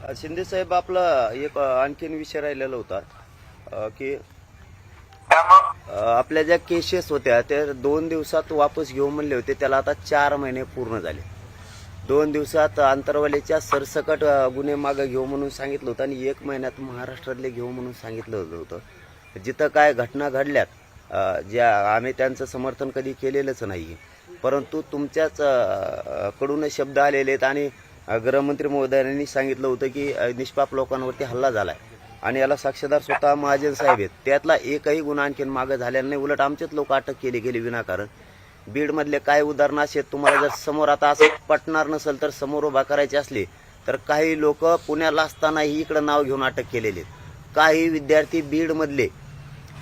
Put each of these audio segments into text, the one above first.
शिंदे साहेब आपला एक आणखीन विषय राहिलेला होता की आपल्या ज्या केसेस होत्या त्या दोन दिवसात वापस घेऊ म्हणले होते त्याला आता चार महिने पूर्ण झाले. दोन दिवसात आंतरवालीच्या सरसकट गुन्हे मागं घेऊ म्हणून सांगितलं होतं आणि एक महिन्यात महाराष्ट्रातले घेऊ म्हणून सांगितलं होतं. जिथं काय घटना घडल्यात ज्या आम्ही त्यांचं समर्थन कधी केलेलंच नाही परंतु तुमच्याच कडून शब्द आलेले आहेत आणि गृहमंत्री महोदयांनी सांगितलं होतं की निष्पाप लोकांवरती हल्ला झालाय. आणि याला साक्षीदार स्वतः महाजन साहेब आहेत. त्यातला एकही गुन्हा आणखीन मागं झालेला नाही. उलट आमचेच लोक अटक केली गेली विनाकारण. बीडमधले काही काय उदाहरणं असे आहेत, तुम्हाला जर समोर आता असं पटणार नसेल तर समोर उभा करायचे असले तर काही लोक पुण्याला असतानाही इकडं नाव घेऊन अटक केलेले आहेत. काही विद्यार्थी बीडमधले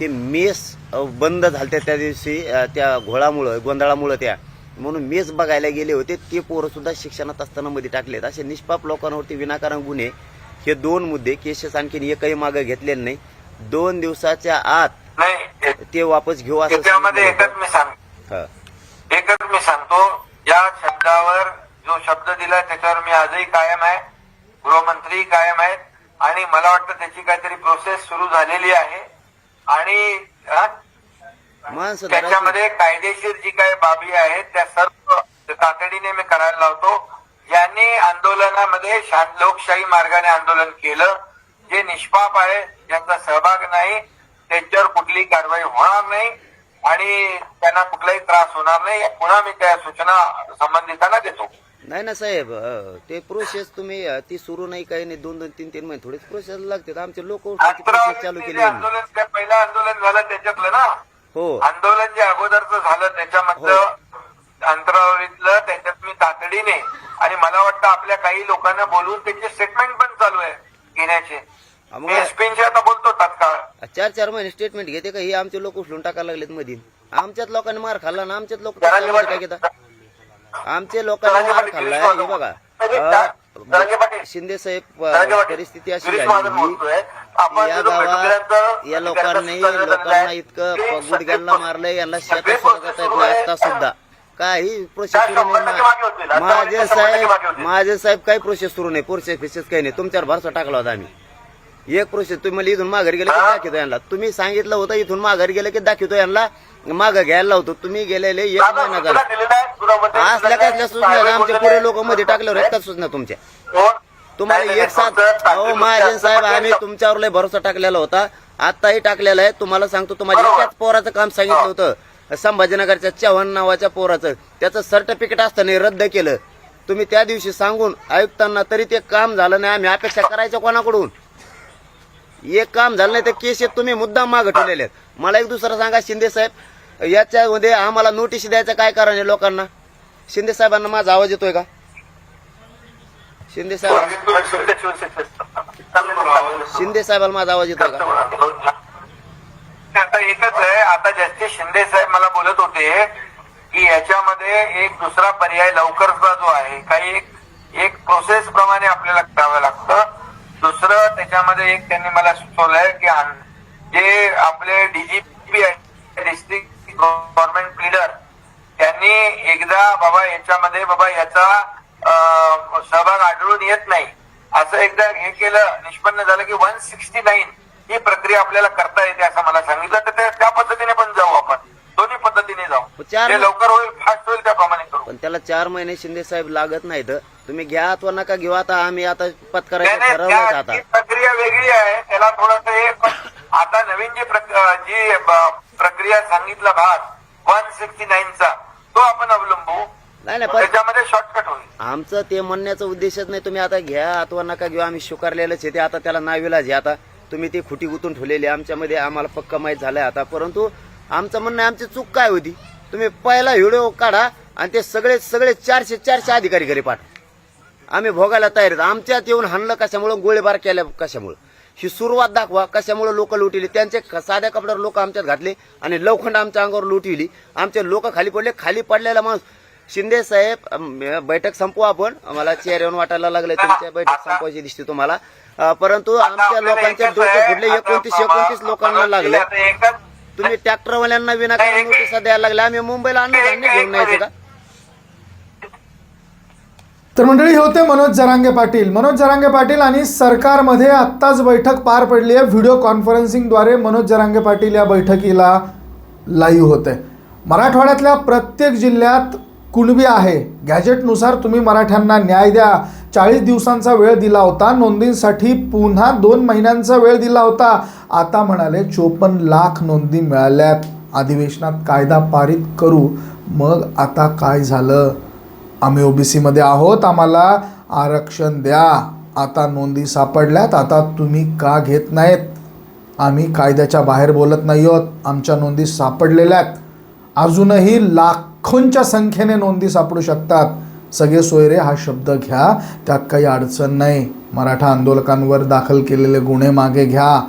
ते मेस बंद झालते त्या दिवशी त्या घोळामुळं गोंधळामुळं त्या म्हणून मेस बघायला गेले होते ते पोरं सुद्धा शिक्षणात असताना मध्ये टाकलेत असे निष्पाप लोकांवरती विनाकारण गुन्हे हे दोन मुद्दे केसेस आणखीन एकही मागे घेतलेले नाही दोन दिवसाच्या आत नाही ते वापस घेऊ असं एकच मी सांग. हा. एकच मी सांगतो या शब्दावर जो शब्द दिला त्याच्यावर मी आजही कायम आहे गृहमंत्री कायम आहेत आणि मला वाटतं त्याची काहीतरी प्रोसेस सुरू झालेली आहे आणि. त्याच्यामध्ये कायदेशीर जी काही बाबी आहेत तातडीने मी करायला लावतो. ज्यांनी आंदोलनामध्ये लोकशाही मार्गाने आंदोलन केलं. जे निष्पाप आहे ज्यांचा सहभाग नाही त्यांच्यावर कुठलीही कारवाई होणार नाही आणि त्यांना कुठलाही त्रास होणार नाही. पुन्हा मी त्या सूचना संबंधितांना देतो. नाही ना साहेब ते प्रोसेस तुम्ही ती सुरू नाही काही नाही. दोन दोन तीन तीन महिने थोडीच प्रोसेस लागते आमचे लोक चालू केली आंदोलन पहिलं आंदोलन झालं त्याच्यातलं ना? हो. आंदोलन जे अगोदरचं झालं त्याच्यामधलं अंतरावरीतलं त्याच्यात मी तातडीने आणि मला वाटतं आपल्या काही लोकांना बोलून त्याचे स्टेटमेंट पण चालू आहे घेण्याचे. मी मग एसपींशी आता बोलतो तात्काळ. चार चार महिने स्टेटमेंट घेते का? हे आमचे लोक उचलून टाकायला लागलेत मधील. आमच्याच लोकांनी मार खाल्ला ना? आमच्याच लोक काय आमचे लोकांनी मार खाल्लाय गिरीश हे बघा. शिंदे साहेब परिस्थिती अशी झाली या गावात या लोकांनी लोकांना इतकं गुडघ्यांना मारलंय यांना शेतात सुद्धा. काही प्रोसेस सुरू. नाही माझे साहेब. माझे साहेब काही प्रोसेस सुरू नाही प्रोसेस फिसेस काही नाही तुमच्यावर भरसा टाकला होता आम्ही एक प्रोसेस तुम्ही मला इथून माघारी गेलं की हा? दाखवतो यांना तुम्ही सांगितलं होतं इथून माघारी गेलं की दाखवतो यांना मागं घ्यायला लावतो तुम्ही गेलेले एक महिना झाला असल्या कसल्या सूचना? आमचे पुरे लोक मध्ये. टाकल्यावर एकच सूचना तुमच्या कोण? तुम्हाला एक साथ अहो महाजन साहेब. आम्ही तुमच्यावर लय भरोसा टाकलेला होता आताही टाकलेला आहे तुम्हाला सांगतो तुम्हाला. एकाच पोराचं काम सांगितलं होतं संभाजीनगरच्या चव्हाण नावाच्या पोराचं. त्याचं सर्टिफिकेट असताना रद्द केलं. तुम्ही त्या दिवशी सांगून आयुक्तांना तरी ते काम झालं नाही आम्ही अपेक्षा करायचं कोणाकडून? एक काम झालं नाही तर केस तुम्ही मुद्दाम मागं ठेवलेले आहेत. मला एक दुसरं सांगा शिंदे साहेब याच्यामध्ये आम्हाला नोटीस द्यायचं काय कारण आहे लोकांना? शिंदे साहेबांना माझा आवाज येतोय का? शिंदे साहेब शिंदे साहेबांना माझा आवाज येतोय का? आता एकच आहे आता जस्टिस शिंदे साहेब मला बोलत होते की याच्यामध्ये एक दुसरा पर्याय लवकरचा जो आहे काही एक एक प्रोसेस प्रमाणे आपल्याला करावं लागतं. दुसरं त्याच्यामध्ये एक त्यांनी मला सुचवलंय की जे आपले डीजीपी डिस्ट्रिक्ट गव्हर्नमेंट लीडर त्यांनी एकदा बाबा याच्यामध्ये बाबा याचा सहभाग आढळून येत नाही. असं एकदा हे केलं निष्पन्न झालं की वन सिक्स्टी नाईन ही प्रक्रिया आपल्याला करता येते असं मला सांगितलं. तर त्या- पद्धतीने पण जाऊ आपण. दोन्ही पद्धतीने जाऊ. चार- लवकर होईल फास्ट होईल त्याप्रमाणे करू. पण त्याला चार महिने शिंदे साहेब लागत नाहीत. तुम्ही घ्या अथवा नका घेऊ आता. आम्ही आता पत्करायचं ठरवलंच आता. प्रक्रिया वेगळी आहे. त्याला थोडस हे पण आता नवीन जी जी प्रक्रिया सांगितला भाग वन सिक्स्टी नाईनचा तो आपण अवलंबू. नाही नाही त्याच्यामध्ये शॉर्टकट होईल. आमचं ते म्हणण्याचा उद्देशच नाही. तुम्ही आता घ्या अथवा नका घेऊ. आम्ही स्वीकारलेलंच आहे. ते आता त्याला नाविलाज आहे. आता तुम्ही ती खुटी गुतून ठेवलेली आहे. आमच्यामध्ये आम्हाला पक्का माहीत झालंय आता. परंतु आमचं म्हणणं आमची चूक काय होती? तुम्ही पहिला व्हिडिओ काढा आणि ते सगळे सगळे चारशे चारशे अधिकारी घरी पाठवा. आम्ही भोगायला तयार आहेत. आमच्यात येऊन हाणलं कशामुळं? गोळीबार केल्या कशामुळं? ही सुरुवात दाखवा कशामुळे लोक लुटिली? त्यांचे साध्या कपड्यावर लोक आमच्यात घातले आणि लवखंड आमच्या अंगावर लुटिली. आमचे लोक खाली पडले. खाली पडलेला माणूस शिंदे साहेब बैठक संपू आपण. मला चेअर येऊन वाटायला लागले तुमच्या बैठक संपवायची दिसते तुम्हाला. परंतु आमच्या आपल्याला लोकांचे एकच डोके फुटले. एकोणतीस एकोणतीस लोकांना लागले. तुम्ही ट्रॅक्टरवाल्यांना विनाकारण नोटीस द्यायला लागले. आम्ही मुंबईला अन्नधान्य घेऊन यायचं का? तर मंडळी हे होते मनोज जरांगे पाटील. मनोज जरांगे पाटील आणि सरकारमध्ये आत्ताच बैठक पार पडली आहे. व्हिडिओ कॉन्फरन्सिंगद्वारे मनोज जरांगे पाटील या बैठकीला लाईव्ह होते. मराठवाड्यातल्या प्रत्येक जिल्ह्यात कुणबी आहे? गॅजेटनुसार तुम्ही मराठ्यांना न्याय द्या. चाळीस दिवसांचा वेळ दिला होता. नोंदींसाठी पुन्हा दोन महिन्यांचा वेळ दिला होता. आता म्हणाले चोपन्न लाख नोंदी मिळाल्यात. अधिवेशनात कायदा पारित करू. मग आता काय झालं? आम्ही ओबीसीमध्ये आहोत. आम्हाला आरक्षण द्या. आता नोंदी सापडल्यात. आता तुम्ही का घेत नाहीत? आम्ही कायद्याच्या बाहेर बोलत नाही आहोत आमच्या नोंदी सापडलेल्या आहेत. अजूनही लाख लाखोंच्या संख्येने नोंदी सापडू शकतात. सगळे सोयरे हा शब्द घ्या त्यात काही अडचण नाही. मराठा आंदोलकांवर दाखल केलेले गुन्हे मागे घ्या.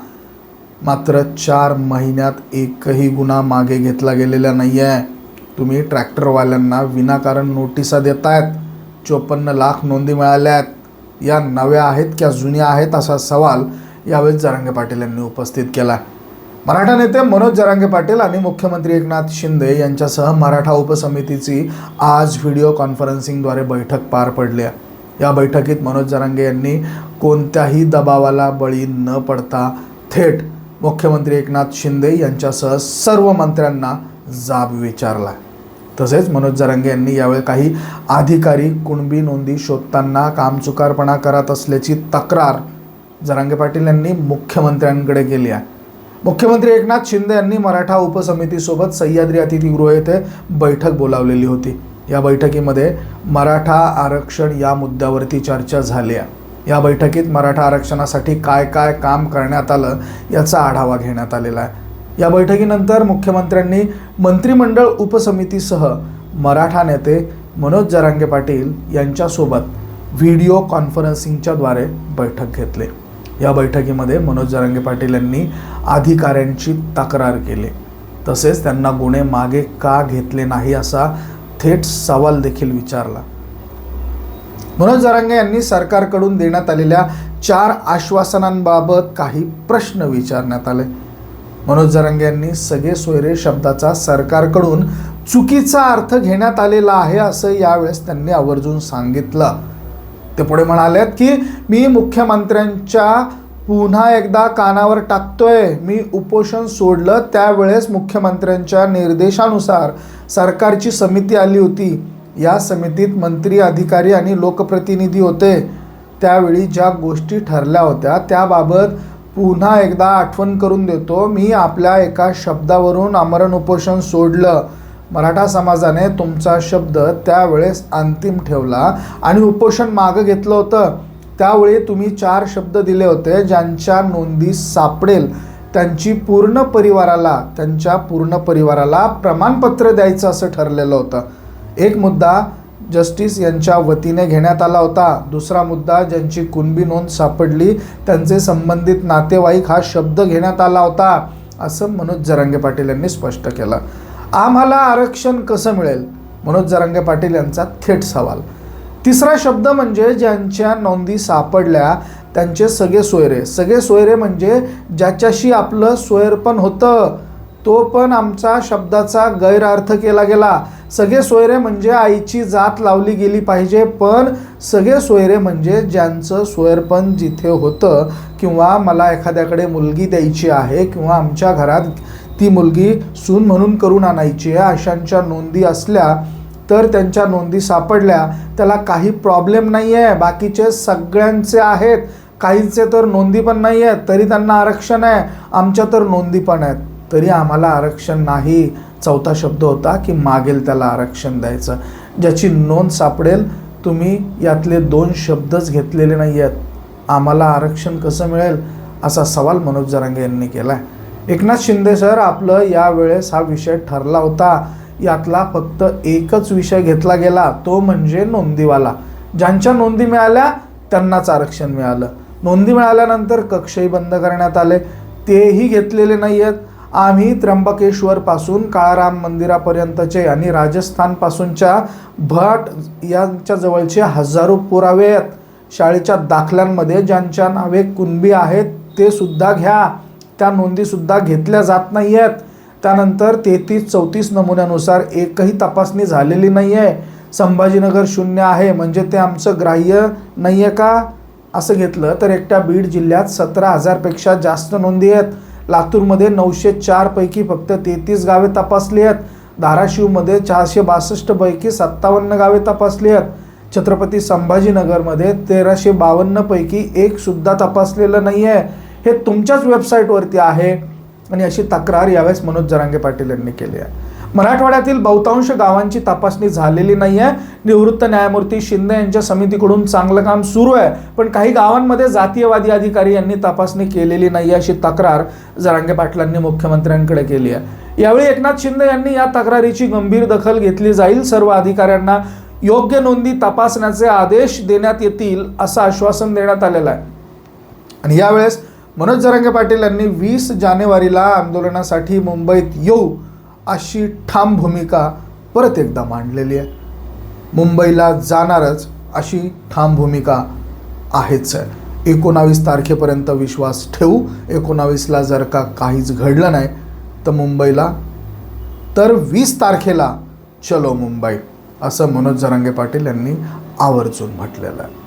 मात्र चार महिन्यात एकही गुन्हा मागे घेतला गेलेला नाही आहे तुम्ही ट्रॅक्टरवाल्यांना विनाकारण नोटिसा देतायत. चोपन्न लाख नोंदी मिळाल्या आहेत या नव्या आहेत क्या जुन्या आहेत असा सवाल यावेळी जरांगे पाटील यांनी उपस्थित केला मराठा नेते मनोज जरांगे पाटील आणि मुख्यमंत्री एकनाथ शिंदे यांच्यासह मराठा उपसमितीची आज व्हिडिओ कॉन्फरन्सिंगद्वारे बैठक पार पडली आहे. या बैठकीत मनोज जरांगे यांनी कोणत्याही दबावाला बळी न पडता थेट मुख्यमंत्री एकनाथ शिंदे यांच्यासह सर्व मंत्र्यांना जाब विचारला. तसेच मनोज जरांगे यांनी यावेळी काही अधिकारी कुणबी नोंदी शोधताना कामचुकारपणा करत असल्याची तक्रार जरांगे पाटील यांनी मुख्यमंत्र्यांकडे केली आहे. मुख्यमंत्री एकनाथ शिंदे यांनी मराठा उपसमितीसोबत सह्याद्री अतिथीगृह येथे बैठक बोलावलेली होती. या बैठकीमध्ये मराठा आरक्षण या मुद्द्यावरती चर्चा झाली आहे. या बैठकीत मराठा आरक्षणासाठी काय काय काम करण्यात आलं याचा आढावा घेण्यात आलेला आहे. या बैठकीनंतर मुख्यमंत्र्यांनी मंत्रिमंडळ उपसमितीसह मराठा नेते मनोज जरांगे पाटील यांच्यासोबत व्हिडिओ कॉन्फरन्सिंगच्याद्वारे बैठक घेतली. या बैठकीमध्ये मनोज जरांगे पाटील यांनी अधिकाऱ्यांची तक्रार केली. तसेच त्यांना गुन्हे मागे का घेतले नाही असा थेट सवाल देखील विचारला. मनोज जरांगे यांनी सरकारकडून देण्यात आलेल्या चार आश्वासनांबाबत काही प्रश्न विचारण्यात आले. मनोज जरांगे यांनी सगळे सोयरे शब्दाचा सरकारकडून चुकीचा अर्थ घेण्यात आलेला आहे असं यावेळेस त्यांनी आवर्जून सांगितलं. ते पुढे म्हणालेत की मी मुख्यमंत्र्यांच्या पुन्हा एकदा कानावर टाकतोय. मी उपोषण सोडलं त्यावेळेस मुख्यमंत्र्यांच्या निर्देशानुसार सरकारची समिती आली होती. या समितीत मंत्री अधिकारी आणि लोकप्रतिनिधी होते. त्यावेळी ज्या गोष्टी ठरल्या होत्या त्याबाबत पुन्हा एकदा आठवण करून देतो. मी आपल्या एका शब्दावरून आमरण उपोषण सोडलं. मराठा समाजाने तुमचा शब्द त्यावेळेस अंतिम ठेवला आणि उपोषण मागं घेतलं होतं. त्यावेळी तुम्ही चार शब्द दिले होते ज्यांच्या नोंदी सापडेल. त्यांची पूर्ण परिवाराला त्यांच्या पूर्ण परिवाराला प्रमाणपत्र द्यायचं असं ठरलेलं होतं. एक मुद्दा जस्टिस यांच्या वतीने घेण्यात आला होता. दुसरा मुद्दा ज्यांची कुणबी नोंद सापडली त्यांचे संबंधित नातेवाईक हा शब्द घेण्यात आला होता असं मनोज जरांगे पाटील यांनी स्पष्ट केलं. आम्हाला आरक्षण कसं मिळेल? मनोज जरांगे पाटील यांचा थेट सवाल. तिसरा शब्द म्हणजे ज्यांच्या नोंदी सापडल्या त्यांचे सगळे सोयरे. सगळे सोयरे म्हणजे ज्याच्याशी आपलं सोयरपण होतं तो पण आमचा शब्दाचा गैरअर्थ केला गेला. सगळे सोयरे म्हणजे आईची जात लावली गेली पाहिजे पण सगळे सोयरे म्हणजे ज्यांचं सोयरपण जिथे होतं किंवा मला एखाद्याकडे मुलगी द्यायची आहे किंवा आमच्या घरात ती मुलगी सून म्हणून करून आणायची आहे. अशांच्या नोंदी असल्या तर त्यांच्या नोंदी सापडल्या. त्याला काही प्रॉब्लेम नाही आहे बाकीचे सगळ्यांचे आहेत. काहींचे तर नोंदी पण नाही आहेत तरी त्यांना आरक्षण आहे. आमच्या तर नोंदी पण आहेत. तरी आम्हाला आरक्षण नाही. चौथा शब्द होता की मागेल त्याला आरक्षण द्यायचं. ज्याची नोंद सापडेल तुम्ही यातले दोन शब्दच घेतलेले नाही आहेत आम्हाला आरक्षण कसं मिळेल? असा सवाल मनोज जरांगे यांनी केला आहे एकनाथ शिंदे सर आपलं यावेळेस हा विषय ठरला होता. यातला फक्त एकच विषय घेतला गेला तो म्हणजे नोंदीवाला. ज्यांच्या नोंदी मिळाल्या त्यांनाच आरक्षण मिळालं. नोंदी मिळाल्यानंतर कक्षही बंद करण्यात आले. तेही घेतलेले नाही आहेत आम्ही त्र्यंबकेश्वरपासून काळाराम मंदिरापर्यंतचे आणि राजस्थानपासूनच्या भट यांच्या जवळचे हजारो पुरावे आहेत. शाळेच्या दाखल्यांमध्ये ज्यांच्या नावे कुणबी आहेत ते सुद्धा घ्या. त्या नोंदीसुद्धा घेतल्या जात नाही आहेत त्यानंतर तेहतीस चौतीस नमुन्यानुसार एकही तपासणी झालेली नाही आहे संभाजीनगर शून्य आहे. म्हणजे ते आमचं ग्राह्य नाही आहे का? असं घेतलं तर एकट्या बीड जिल्ह्यात सतरा हजारपेक्षा जास्त नोंदी आहेत. लातूरमध्ये नऊशे चारपैकी फक्त तेहतीस गावे तपासली आहेत. धाराशिवमध्ये चारशे बासष्टपैकी सत्तावन्न गावे तपासली आहेत. छत्रपती संभाजीनगरमध्ये तेराशे बावन्नपैकी एकसुद्धा तपासलेलं नाही आहे हे तुमच्याच वेबसाईटवरती आहे. आणि अशी तक्रार यावेळेस मनोज जरांगे पाटील यांनी केली आहे. मराठवाड्यातील बहुतांश गावांची तपासणी झालेली नाही आहे निवृत्त न्यायमूर्ती शिंदे यांच्या समितीकडून चांगलं काम सुरू आहे. पण काही गावांमध्ये जातीयवादी अधिकारी यांनी तपासणी केलेली नाही अशी तक्रार जरांगे पाटलांनी मुख्यमंत्र्यांकडे केली आहे. यावेळी एकनाथ शिंदे यांनी या तक्रारीची गंभीर दखल घेतली जाईल. सर्व अधिकाऱ्यांना योग्य नोंदी तपासण्याचे आदेश देण्यात येतील असं आश्वासन देण्यात आलेलं आहे. आणि यावेळेस मनोज जरांगे पाटील यांनी वीस जानेवारीला आंदोलनासाठी मुंबईत येऊ अशी ठाम भूमिका परत एकदा मांडलेली आहे. मुंबईला जाणारच अशी ठाम भूमिका आहेच आहे एकोणावीस तारखेपर्यंत विश्वास ठेवू. एकोणावीसला जर का काहीच घडलं नाही तर मुंबईला तर वीस तारखेला चलो मुंबई असं मनोज जरांगे पाटील यांनी आवर्जून म्हटलेलं आहे.